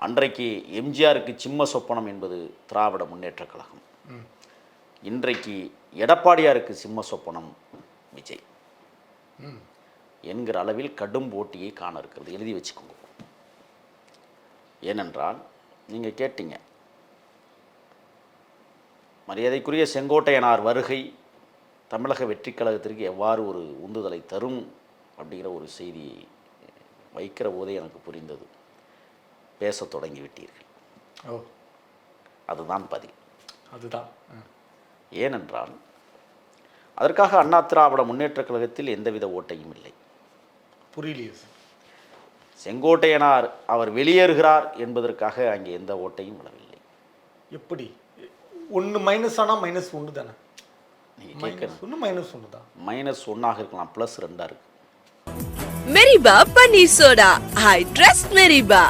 அன்றைக்கு எம்ஜிஆருக்கு சிம்ம சொப்பனம் என்பது திராவிட முன்னேற்றக் கழகம். இன்றைக்கு எடப்பாடியாருக்கு சிம்ம சொப்பனம் விஜய். என்கிற அளவில் கடும் போட்டியை காண இருக்கிறது. எழுதி வச்சுக்கோங்க. ஏனென்றால் நீங்கள் கேட்டீங்க. மரியாதைக்குரிய செங்கோட்டையனார் வருகை தமிழக வெற்றிக் கழகத்திற்கு எவ்வாறு ஒரு உந்துதலை தரும் அப்படிங்கிற ஒரு செய்தியை வைக்கிற போதே எனக்கு புரிந்தது. பேசத் தொடங்கி விட்டீர்கள் ஓ. அதுதான் பதில். அதுதான். ஏனென்றால் அதற்காக அண்ணா திராவிட முன்னேற்றக் கழகத்தில் எந்தவித ஓட்டையும் இல்லை. புரியலையே செங்கோட்டையனார் அவர் வெளியேறுகிறார் என்பதற்காக அங்கே எந்த ஓட்டையும் விடவில்லை. எப்படி? ஒன்று மைனஸ் ஆனால் மைனஸ் ஒன்று தானே? ஒன்று மைனஸ் ஒன்று தான். மைனஸ் ஒன்னாக இருக்கலாம் ப்ளஸ் ரெண்டாக இருக்கு. மெரிபா பன்னீர் சோடா ஐ ட்ரஸ்ட் மெரிபா